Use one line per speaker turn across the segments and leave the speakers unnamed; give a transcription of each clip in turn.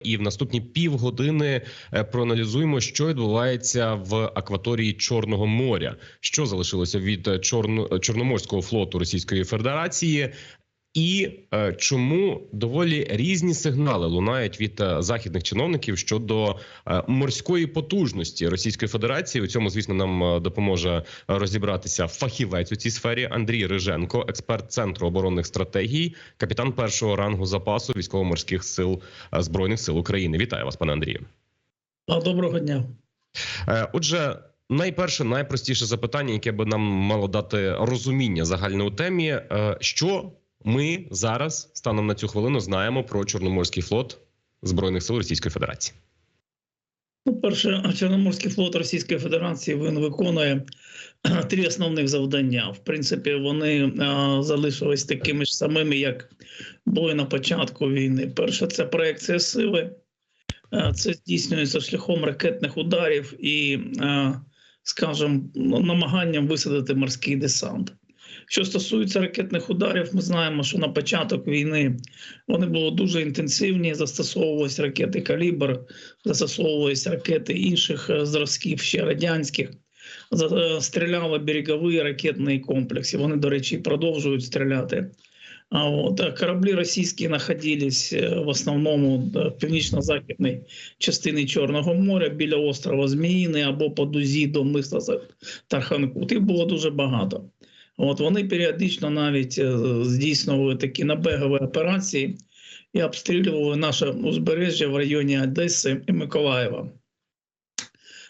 І в наступні півгодини е, проаналізуємо, що відбувається в акваторії Чорного моря, що залишилося від е, Чорно Чорноморського флоту Російської Федерації, і е, чому доволі різні сигнали лунають від е, західних чиновників щодо е, морської потужності Російської Федерації. У цьому, звісно, нам е, допоможе розібратися фахівець у цій сфері Андрій Риженко, експерт центру оборонних стратегій, капітан першого рангу запасу військово-морських сил е, збройних сил України. Вітаю вас, пане Андрію.
Доброго дня.
Е, Отже, найперше, найпростіше запитання, яке би нам мало дати розуміння загальне у темі, е, що ми зараз станом на цю хвилину знаємо про Чорноморський флот збройних сил Російської Федерації.
Ну, перше, Чорноморський флот Російської Федерації він виконує три основних завдання. В принципі, вони а, залишились такими ж самими, як були на початку війни. Перше, це проекція сили. А, Це здійснюється шляхом ракетних ударів і, а, скажімо, намаганням висадити морський десант. Що стосується ракетних ударів, ми знаємо, що на початок війни вони були дуже інтенсивні. Застосовувалися ракети калібр, застосовувалися ракети інших е, зразків, ще радянських. Е, Стріляли берегові ракетні комплекси. Вони, до речі, продовжують стріляти. А от кораблі російські знаходились е, в основному е, в північно-західній частині Чорного моря біля острова Зміїний або по дузі до мисла Тарханкут. Їх було дуже багато. От вони періодично навіть е, здійснювали такі набегові операції і обстрілювали наше узбережжя в районі Одеси і Миколаєва.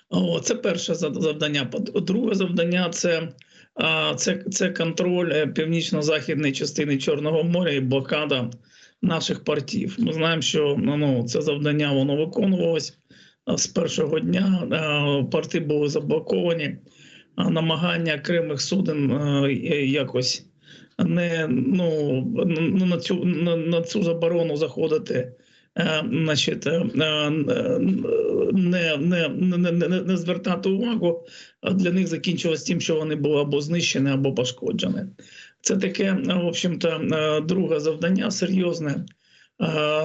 О, це перше завдання. Друге завдання це, це, це контроль е, північно-західної частини Чорного моря і блокада наших портів. Ми знаємо, що ну, це завдання воно виконувалось з першого дня. Порти були заблоковані, намагання окремих суден е, якось не ну, ну на цю на, цю заборону заходити. е, Значить, е, е, не, не, не, не, звертати увагу, для них закінчилось тим, що вони були або знищені, або пошкоджені. Це таке, е, в общем-то, е, друге завдання серйозне. Е,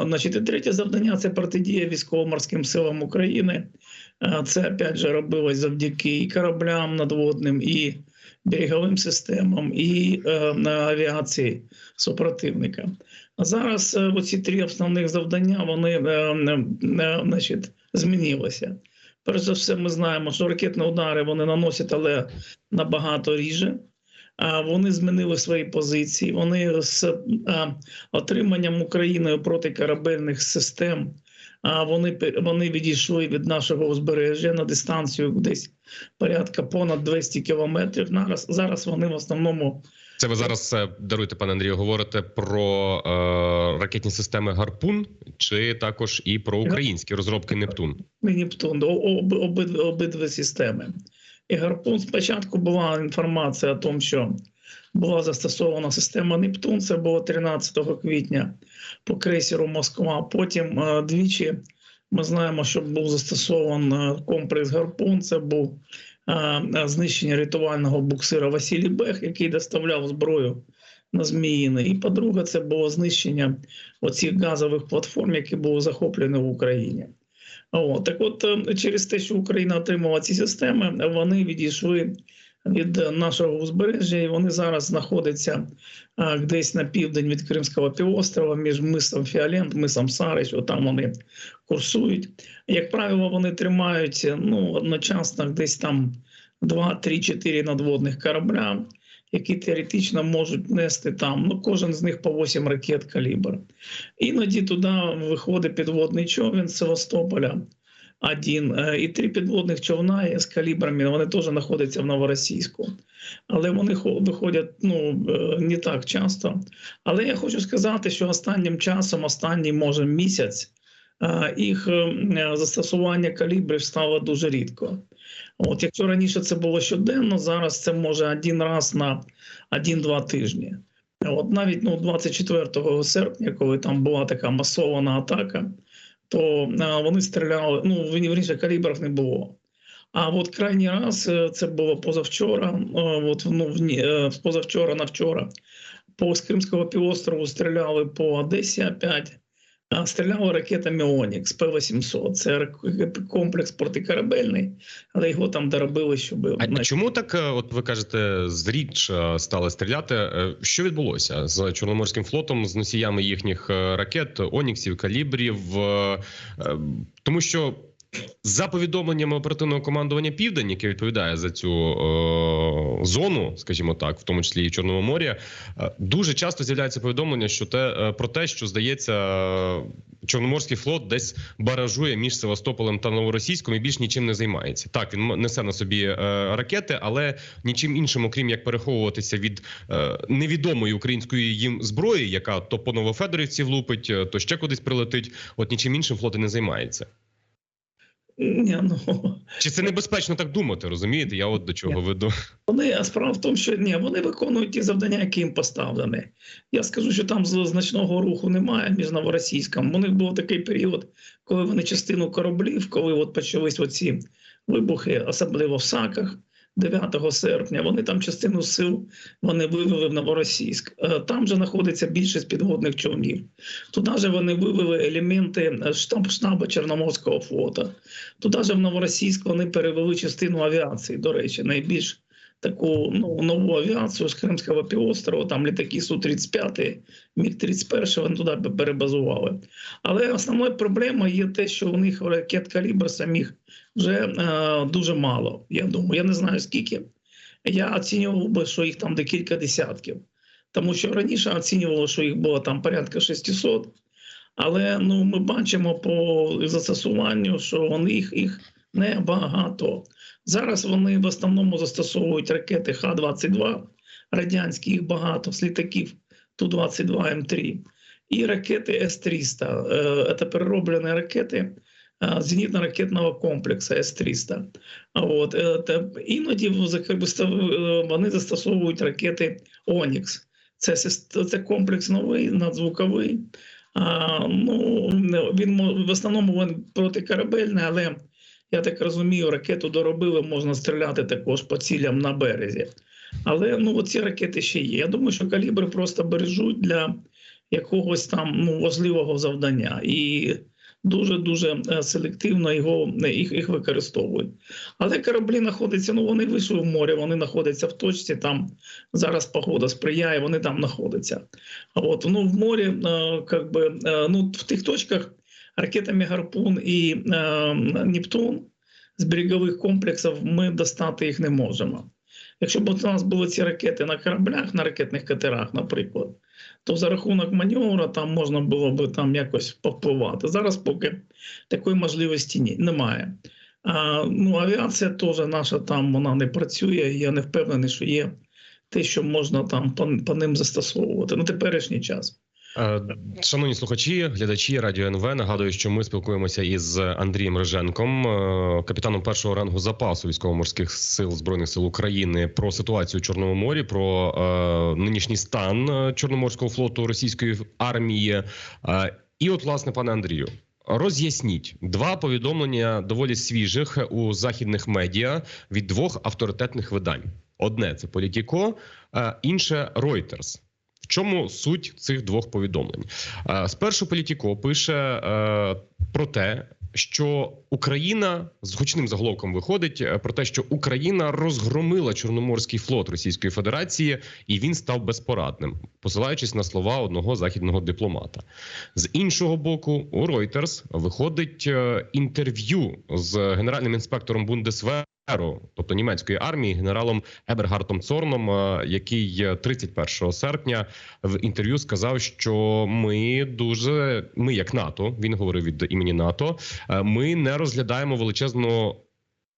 Значить, і третє завдання це протидія військово-морським силам України. Це опять же робилось завдяки і кораблям надводним, і береговим системам, і е, авіації супротивника. А зараз е, оці три основних завдання вони е, е, значить, змінилися. Перш за все, ми знаємо, що ракетні удари вони наносять, але набагато ріже. А вони змінили свої позиції. Вони з е, отриманням Україною протикорабельних систем. А вони вони відійшли від нашого узбережжя на дистанцію десь порядка понад 200 кілометрів. Зараз зараз вони в основному
Це ви зараз е, даруйте, пане Андрію, говорите про е, ракетні системи Гарпун чи також і про українські розробки Нептун.
Нептун, о- об, обидві, обидві системи. І Гарпун спочатку була інформація о тому, що була застосована система Нептун. Це було 13 квітня по крейсеру Москва. Потім е, двічі ми знаємо, що був застосований е, комплекс Гарпун. Це був е, знищення рятувального буксира Василій Бех, який доставляв зброю на Зміїний. І по-друге, це було знищення оцих газових платформ, які були захоплені в Україні. О, так от через те, що Україна отримала ці системи, вони відійшли від нашого узбережжя, і вони зараз знаходяться десь на південь від Кримського півострова, між мисом Фіолент, мисом Сарич, там вони курсують. Як правило, вони тримають ну, одночасно десь там 2, 3, 4 надводних корабля, які теоретично можуть нести там, ну кожен з них по 8 ракет калібр. Іноді туди виходить підводний човен Севастополя. Один е, і три підводних човна з калібрами вони теж знаходяться в Новоросійську, але вони хо- виходять ну е, не так часто. Але я хочу сказати, що останнім часом, останній може місяць, е, їх застосування калібрів стало дуже рідко. От якщо раніше це було щоденно, зараз це може один раз на один-два тижні. От навіть ну 24 серпня, коли там була така масована атака, то вони стріляли. Ну вірніше, калібрів не було. А от крайній раз е, це було позавчора. е, От ну е, позавчора на вчора по Кримського півострову стріляли по Одесі опять. А, ракетами Онікс П-800. Це комплекс протикорабельний, але його там доробили, щоб
А чому так, е, от ви кажете, зріч е, стали стріляти? Е, Що відбулося з Чорноморським флотом, з носіями їхніх ракет, Оніксів, калібрів? Тому що за повідомленнями оперативного командування Південь, яке відповідає за цю е, зону, скажімо так, в тому числі і в Чорному морі, е, дуже часто з'являється повідомлення, що те е, про те, що здається, е, Чорноморський флот десь баражує між Севастополем та Новоросійськом і більш нічим не займається. Так, він несе на собі е, ракети, але нічим іншим, окрім як переховуватися від е, невідомої української їм зброї, яка то по Новофедорівці влупить, е, то ще кудись прилетить. От нічим іншим флот і не займається.
Ні, ну,
Чи це небезпечно так думати? Розумієте? Я от до чого веду.
Вони а справа в тому, що ні, вони виконують ті завдання, які їм поставлені. Я скажу, що там значного руху немає між Новоросійськом. У них був такий період, коли вони частину кораблів, коли от почались оці вибухи, особливо в Саках. 9 серпня вони там частину сил вони вивели в Новоросійськ. Е, Там же знаходиться більшість підводних човнів. Туди же вони вивели елементи е, штаб штабу Чорноморського флоту. Туди же в Новоросійськ вони перевели частину авіації. До речі, найбільш таку ну, нову авіацію з Кримського півострова, там літаки Су-35, Міг-31, вони туди перебазували. Але основною проблемою є те, що у них ракет калібр самих вже е, дуже мало. Я думаю, я не знаю скільки. Я оцінював би, що їх там декілька десятків. Тому що раніше оцінювало, що їх було там порядка 600, але ну, ми бачимо по застосуванню, що вони їх, їх небагато. Зараз вони в основному застосовують ракети Х-22, радянські їх багато, з літаків Ту-22М3 і ракети С-300. Е, Це перероблені ракети зенітно-ракетного комплексу С-300. От, е, іноді е, вони застосовують ракети Онікс. Це, це комплекс новий, надзвуковий. А, ну, він в основному він протикорабельний, але я так розумію, ракету доробили, можна стріляти також по цілям на березі. Але ну, ці ракети ще є. Я думаю, що калібри просто бережуть для якогось там ну, важливого завдання. І дуже-дуже е, селективно його, е, їх, їх використовують. Але кораблі знаходяться, ну вони вийшли в море, вони знаходяться в точці, там зараз погода сприяє, вони там знаходяться. А От, ну, в морі, е, как би, е, ну, в тих точках ракетами Гарпун і Нептун з берегових комплексів ми достати їх не можемо. Якщо б у нас були ці ракети на кораблях, на ракетних катерах, наприклад, то за рахунок маневра там можна було б там якось повпливати. Зараз поки такої можливості ні, немає. А, ну, авіація теж наша там вона не працює. і Я не впевнений, що є те, що можна там по, по ним застосовувати на теперішній час.
Е, Шановні слухачі, глядачі радіо НВ. Нагадую, що ми спілкуємося із Андрієм Риженком, е, капітаном першого рангу запасу військово-морських сил збройних сил України, про ситуацію у Чорному морі, про е, нинішній стан Чорноморського флоту російської армії. І, от, власне, пане Андрію. Роз'ясніть два повідомлення доволі свіжих у західних медіа від двох авторитетних видань: одне це Політіко, інше Reuters. В чому суть цих двох повідомлень? Е, Спершу Політіко пише е, про те, що Україна з гучним заголовком виходить е, про те, що Україна розгромила Чорноморський флот Російської Федерації, і він став безпорадним, посилаючись на слова одного західного дипломата. З іншого боку, у Reuters виходить інтерв'ю з генеральним інспектором Бундесверу, тобто німецької армії, генералом Ебергартом Цорном, е, який е, 31 серпня в інтерв'ю сказав, що ми дуже ми, як НАТО, він говорив від імені НАТО. е, Ми не розглядаємо величезну.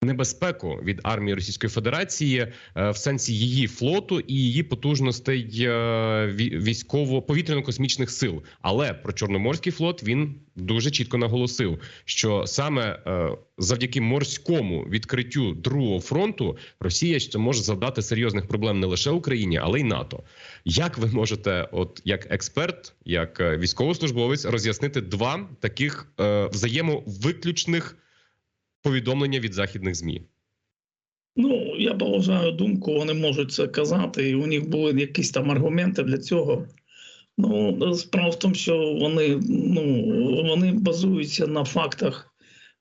Небезпеку від армії Російської Федерації е, в сенсі її флоту і її потужностей е, військово-повітряно-космічних сил. Але про Чорноморський флот він дуже чітко наголосив, що саме е, завдяки морському відкриттю другого фронту Росія ще може завдати серйозних проблем не лише Україні, але й НАТО. Як ви можете, от як експерт, як військовослужбовець, роз'яснити два таких взаємовиключних повідомлення від західних змі?
Ну, я поважаю думку, вони можуть це казати, і у них були якісь там аргументи для цього. Ну, справа в тому, що вони, ну, вони базуються на фактах,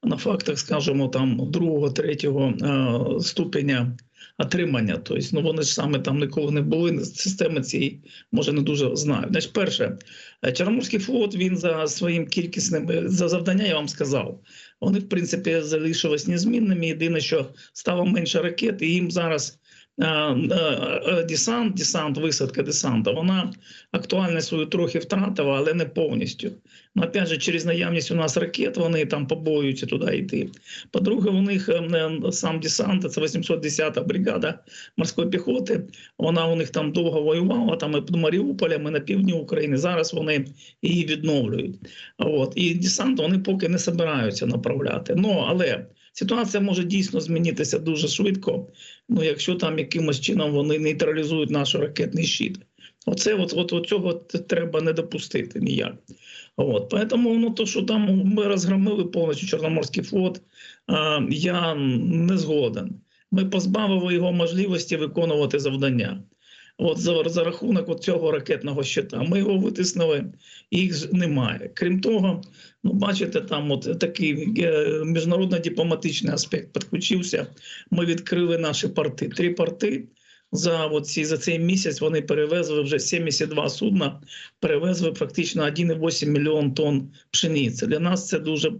на фактах, скажімо, там другого, третього е, ступеня отримання. Тобто, ну вони ж саме там ніколи не були, системи цієї може не дуже знають. Значить, перше, е, Чорноморський флот він за своїм кількісним е, за завдання, я вам сказав. Вони, в принципі, залишились незмінними. Єдине, що стало менше ракет, і їм зараз десант, десант, висадка десанта, вона актуальність свою трохи втратила, але не повністю. Ну, опять же, через наявність у нас ракет вони там побоюються туди йти. По-друге, у них е, е, сам десант, це 810-та бригада морської піхоти. Вона у них там довго воювала, там і під Маріуполем, і на півдні України. Зараз вони її відновлюють. От і десант вони поки не збираються направляти. Ну але ситуація може дійсно змінитися дуже швидко. Ну, якщо там якимось чином вони нейтралізують наш ракетний щит. Оце от, от, от цього треба не допустити ніяк. От, поэтому, ну то, що там ми розгромили повністю Чорноморський флот, а, я не згоден. Ми позбавили його можливості виконувати завдання. От за, за рахунок от цього ракетного щита. Ми його витиснули, їх немає. Крім того, ну бачите, там от такий е, міжнародно-дипломатичний аспект підключився. Ми відкрили наші порти. Три порти за, оці, за цей місяць вони перевезли вже 72 судна, перевезли практично 1,8 мільйон тонн пшениці. Для нас це дуже,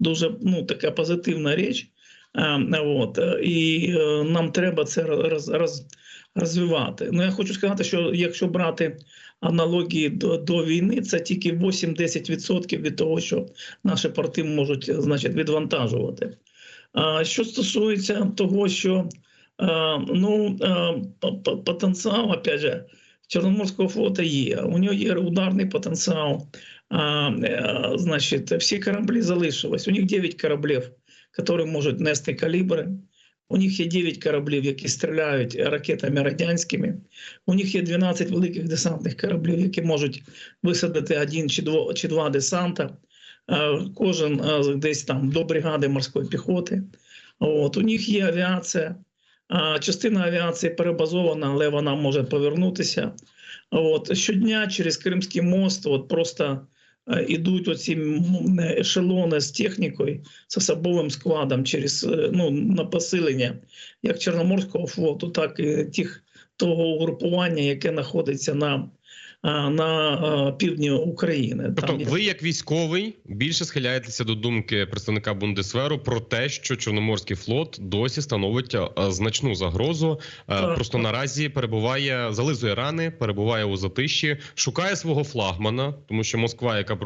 дуже ну, така позитивна річ. Е, От, і е, нам треба це роз, роз, розвивати. Ну я хочу сказати, що якщо брати аналогії до, до війни, це тільки 8-10% від того, що наші порти можуть значить, відвантажувати. Що стосується того, що е, ну, по- по- потенціал, опять же, Чорноморського флоту є. У нього є ударний потенціал. А, значить, всі кораблі залишились. У них 9 кораблів, які можуть нести калібри. У них є 9 кораблів, які стріляють ракетами радянськими. У них є 12 великих десантних кораблів, які можуть висадити один чи два, чи два десанта. Е, Кожен е, десь там до бригади морської піхоти. От у них є авіація. Частина авіації перебазована, але вона може повернутися. От щодня через Кримський мост, от просто е, ідуть оці ешелони з технікою, з особовим складом через е, ну, на посилення як Чорноморського флоту, так і тих того угрупування, яке знаходиться на, на а, півдні України.
Тобто, ви як військовий більше схиляєтеся до думки представника Бундесверу про те, що Чорноморський флот досі становить е, значну загрозу. Е,
Так.
Просто наразі перебуває, зализує рани, перебуває у затиші, шукає свого флагмана, тому що Москва, яка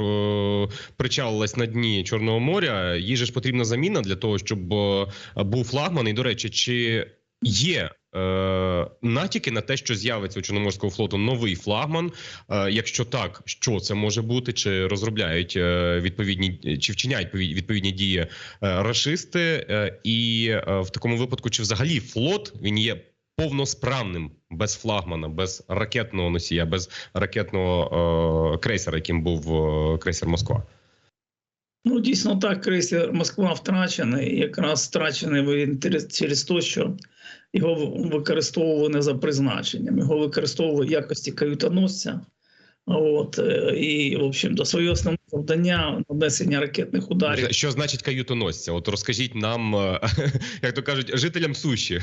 причалилась на дні Чорного моря, їй же ж потрібна заміна для того, щоб е, був флагман. І до речі, чи є е, натяки на те, що з'явиться у Чорноморського флоту новий флагман? Е, Якщо так, що це може бути? Чи розробляють е, відповідні чи вчиняють пові- відповідні дії е, рашисти? Е, І е, в такому випадку, чи взагалі флот він є повносправним без флагмана, без ракетного носія, без ракетного е, крейсера, яким був е, крейсер Москва?
Ну, дійсно так, крейсер Москва втрачений. Якраз втрачений через- те, що його використовували не за призначенням, його використовували в якості каютоносця. От, е, і, в общем-то, своє основне завдання нанесення ракетних ударів.
Що значить каютоносця? От розкажіть нам, е, як то кажуть, жителям суші.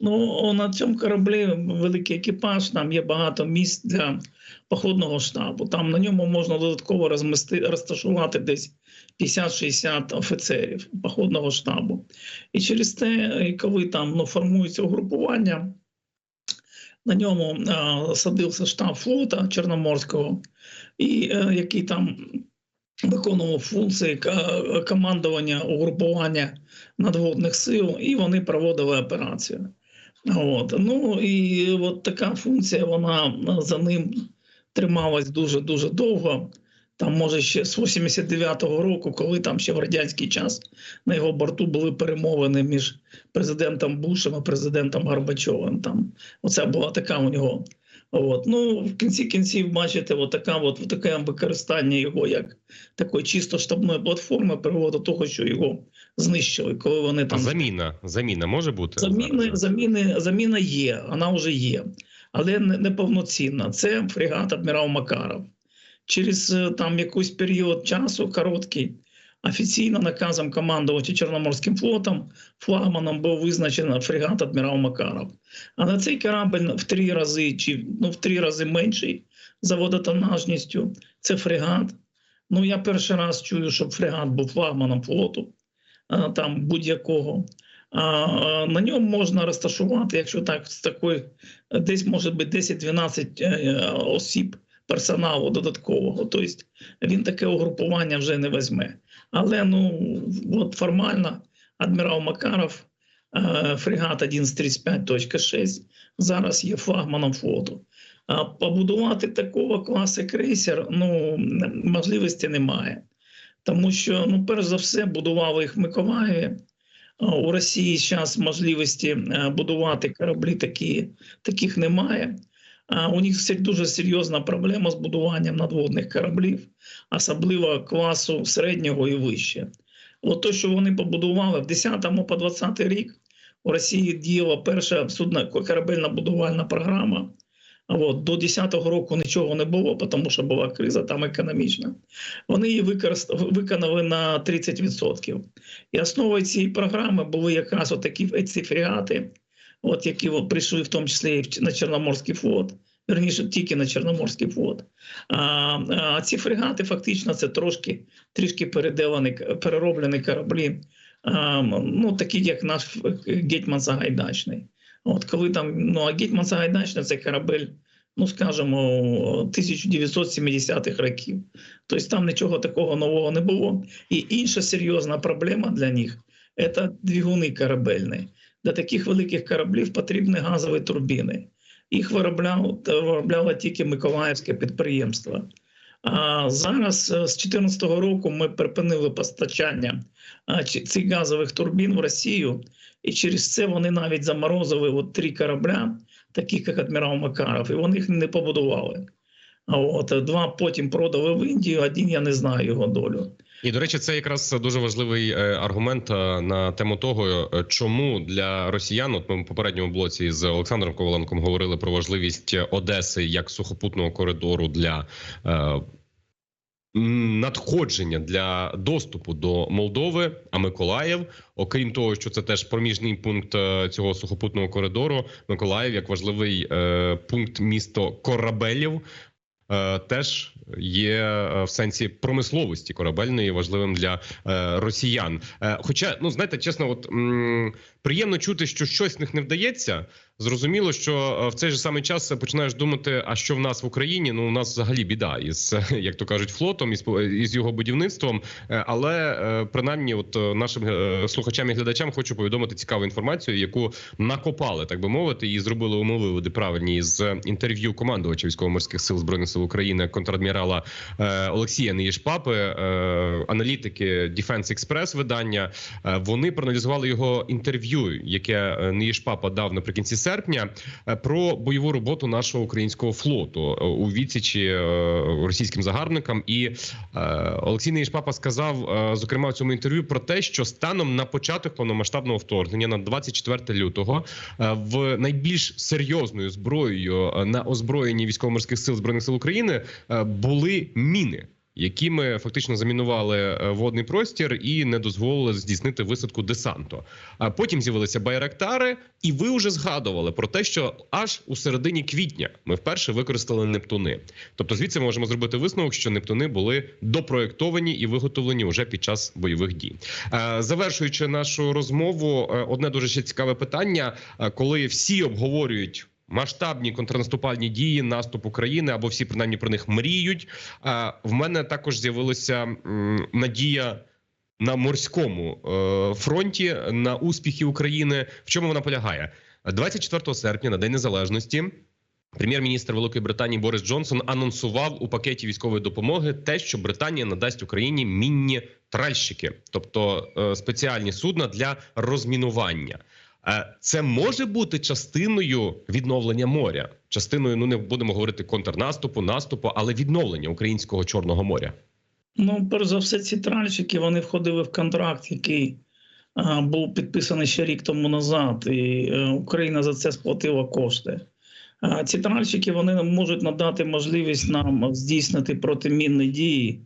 Ну, на цьому кораблі великий екіпаж, там є багато місць для походного штабу. Там на ньому можна додатково розмісти, розташувати десь 50-60 офіцерів походного штабу. І через те, коли там ну, формується угрупування, на ньому а, садився штаб флота Чорноморського, і е, який там виконував функції командування угрупування надводних сил, і вони проводили операцію. От. Ну і от така функція, вона за ним трималась дуже дуже довго. Там, може, ще з 89-го року, коли там ще в радянський час на його борту були перемовини між президентом Бушем і президентом Горбачовим. Там оце була така у нього. От. Ну, в кінці кінців, бачите, от така, от, таке використання його як такої чисто штабної платформи привело до того, що його знищили, коли вони
А
там
заміна, заміна може бути
Заміни, заміни, заміна є, вона вже є. але не, не повноцінна. Це фрегат адмірал Макаров. Через е, там якийсь період часу короткий. Офіційно наказом командувача Чорноморським флотом флагманом був визначено фрегат адмірал Макаров. Але цей корабль в три рази чи ну, в три рази менший за водотонажністю. Це фрегат. Ну я перший раз чую, щоб фрегат був флагманом флоту а, там будь-якого. На ньому можна розташувати, якщо так з такої, десь може бути 10-12 е, осіб персоналу додаткового. Тобто він таке угрупування вже не візьме. Але ну от формально адмірал Макаров, е, фрегат 1135.6 зараз є флагманом флоту. А побудувати такого класу крейсер ну, можливості немає. Тому що, ну, перш за все, будували їх в Миколаєві. У Росії зараз можливості е, будувати кораблі такі, таких немає. У них дуже серйозна проблема з будуванням надводних кораблів, особливо класу середнього і вище. От те, що вони побудували в 10 по 20 рік, у Росії діяла перша судна корабельна будувальна програма. От, до 10-го року нічого не було, тому що була криза там економічна. Вони її використ... виконали на 30%. І основою цієї програми були якраз такі ці фрегати, от, які прийшли в тому числі на Чорноморський флот, верніше тільки на Чорноморський флот. А, а ці фрегати фактично це трошки трішки переделані, перероблені кораблі, а, ну, такі як наш Гетьман Сагайдачний. От коли там, ну а Гетьман Сагайдачний це корабель, ну скажімо, 1970-х років. Тобто там нічого такого нового не було. І інша серйозна проблема для них це двигуни корабельні. Для таких великих кораблів потрібні газові турбіни. Їх виробляло, виробляло тільки Миколаївське підприємство. Зараз е, з 2014 року ми припинили постачання цих газових турбін в Росію, і через це вони навіть заморозили от три корабля, таких як адмірал Макаров, і вони їх не побудували. От е, два потім продали в Індію, один я не знаю його долю.
І до речі, це якраз дуже важливий е, аргумент е, на тему того, е, чому для росіян, от ми в попередньому блоці з Олександром Коваленком говорили про важливість Одеси як сухопутного коридору для. Надходження для доступу до Молдови, а Миколаїв, окрім того, що це теж проміжний пункт цього сухопутного коридору, Миколаїв як важливий е, пункт місто корабелів, теж є е, в сенсі промисловості корабельної важливим для е, росіян. Е, Хоча, ну знаєте, чесно, от приємно чути, що щось в них не вдається. Зрозуміло, що е, в цей же самий час починаєш думати, а що в нас в Україні? Ну у нас взагалі біда із як то кажуть, флотом із із його будівництвом. Е, Але е, принаймні, от нашим слухачам і глядачам хочу повідомити цікаву інформацію, яку накопали, так би мовити, і зробили умови виводи правильні з інтерв'ю командувача військово-морських сил збройних сил України контрадмірала Олексія Неїшпапи, аналітики Defense Express видання. Вони проаналізували його інтерв'ю, яке Неїшпапа дав наприкінці серпня, е, про бойову роботу нашого українського флоту е, у відсічі е, російським загарбникам. І Олексій Неїшпапа сказав, зокрема, в цьому інтерв'ю про те, що станом на початок повномасштабного вторгнення на 24 лютого в найбільш серйозною зброєю на озброєнні військово-морських сил збройних сил України були міни. Якими фактично замінували е, водний простір і не дозволили здійснити висадку десанту. А потім з'явилися байрактари, і ви вже згадували про те, що аж у середині квітня ми вперше використали нептуни. Тобто, звідси ми можемо зробити висновок, що нептуни були допроєктовані і виготовлені вже під час бойових дій. Е, Завершуючи нашу розмову, е, одне дуже ще цікаве питання, коли всі обговорюють. Масштабні контрнаступальні дії, наступ України або всі принаймні про них мріють. А в мене також з'явилася надія на морському е, фронті на успіхи України. В чому вона полягає? 24 серпня, на День Незалежності. Прем'єр-міністр Великої Британії Борис Джонсон анонсував у пакеті військової допомоги те, що Британія надасть Україні мінні тральщики, тобто е, спеціальні судна для розмінування. Е, Це може бути частиною відновлення моря, частиною ну не будемо говорити контрнаступу, наступу, але відновлення українського чорного моря.
Ну, перш за все, ці тральщики вони входили в контракт, який а, був підписаний ще рік тому назад, і е, Україна за це сплатила кошти. А Ці тральщики вони можуть надати можливість нам здійснити протимінні дії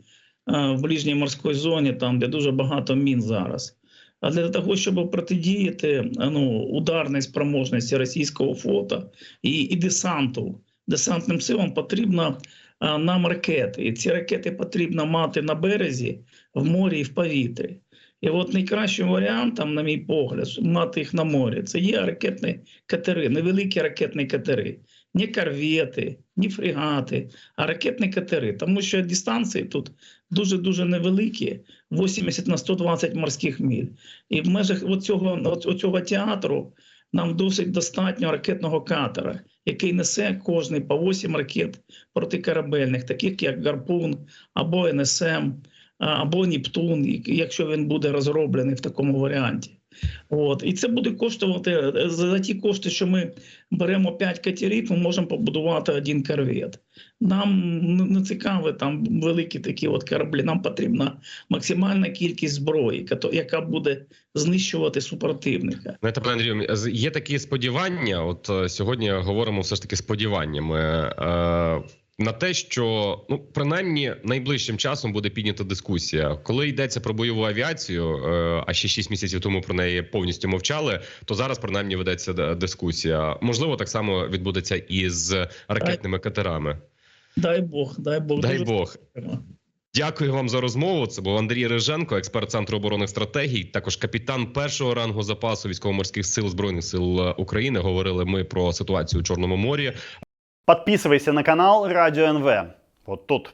а, в ближній морській зоні, там де дуже багато мін зараз. А для того, щоб протидіяти ну, ударній спроможності російського флоту і, і десанту, десантним силам потрібно а, нам ракети. І ці ракети потрібно мати на березі, в морі і в повітрі. І от найкращим варіантом, на мій погляд, мати їх на морі, це є ракетні катери, невеликі ракетні катери, не корвети, не фрегати, а ракетні катери. Тому що дистанції тут дуже-дуже невеликі, 80 на 120 морських миль. І в межах оцього, оцього театру нам досить достатньо ракетного катера, який несе кожний по 8 ракет протикорабельних, таких як Гарпун або НСМ, або Нептун, якщо він буде розроблений в такому варіанті. От. І це буде коштувати е, за ті кошти, що ми беремо 5 катерів, ми можемо побудувати один корвет. Нам не- цікаві там великі такі от кораблі. Нам потрібна максимальна кількість зброї, яка буде знищувати супротивника.
Знаєте, пане Андрію, є такі сподівання. От е, сьогодні говоримо все ж таки сподіваннями. Е, на те, що ну принаймні найближчим часом буде піднята дискусія, коли йдеться про бойову авіацію, е, а ще 6 місяців тому про неї повністю мовчали. То зараз принаймні ведеться дискусія. Можливо, так само відбудеться і з ракетними катерами.
Дай Бог, дай Бог.
Дай
дуже
Бог. Дякую вам за розмову. Це був Андрій Риженко, експерт центру оборонних стратегій, також капітан першого рангу запасу військово-морських сил збройних сил е, України. Говорили ми про ситуацію у Чорному морі.
Подписывайся на канал Радио НВ. Вот тут.